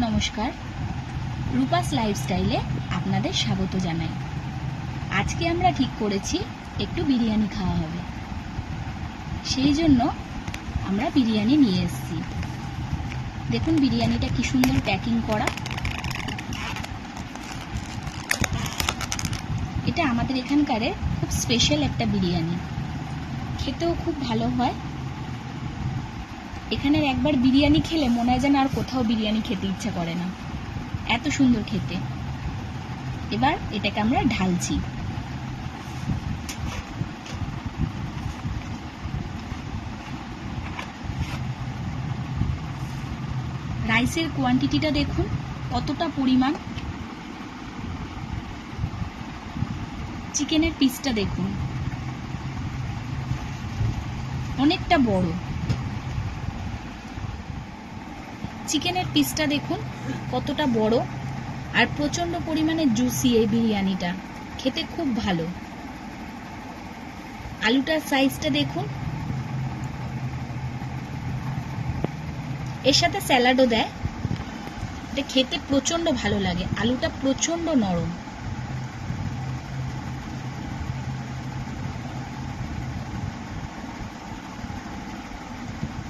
নমস্কার। রূপাস লাইফস্টাইলে আপনাদের স্বাগত জানাই। আজকে আমরা ঠিক করেছি, একটু বিরিয়ানি খাওয়া হবে। সেই জন্য আমরা বিরিয়ানি নিয়ে এসেছি। দেখুন বিরিয়ানিটা কি সুন্দর প্যাকিং করা। এটা আমাদের এখানকারের খুব স্পেশাল একটা বিরিয়ানি। খেতেও খুব ভালো হয়। এখানের একবার বিরিয়ানি খেলে মনে হয় যেন আর কোথাও বিরিয়ানি খেতে ইচ্ছা করে না। এত সুন্দর খেতে। এবার এটাকে আমরা ঢালছি। রাইসের কোয়ান্টিটিটা দেখুন, কতটা পরিমাণ। চিকেনের পিসটা দেখুন। অনেকটা বড়। চিকেনের পিসটা দেখুন, কতটা বড় আর প্রচণ্ড পরিমাণে জুসি এই বিরিয়ানিটা। খেতে খুব ভালো। আলুটার সাইজটা দেখুন। এর সাথে স্যালাডও দেয়। এটা খেতে প্রচণ্ড ভালো লাগে। আলুটা প্রচণ্ড নরম।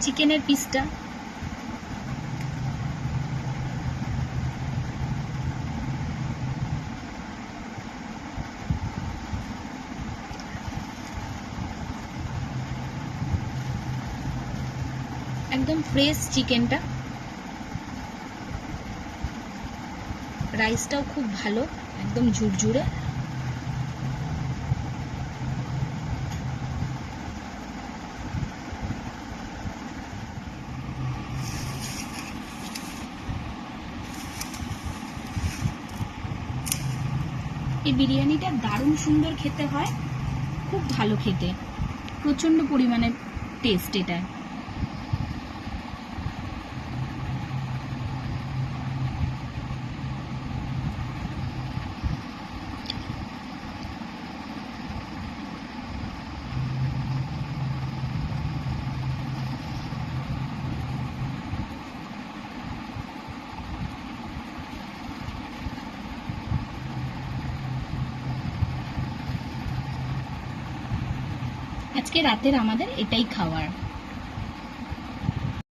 চিকেনের পিসটা একদম ফ্রেশ চিকেনটা রাইসটাও খুব ভালো, একদম ঝুরঝুরে। এই বিরিয়ানিটা দারুণ সুন্দর খেতে হয়, খুব ভালো খেতে। প্রচণ্ড পরিমাণে টেস্ট এটা আজকে রাতের আমাদের এটাই খাওয়ার।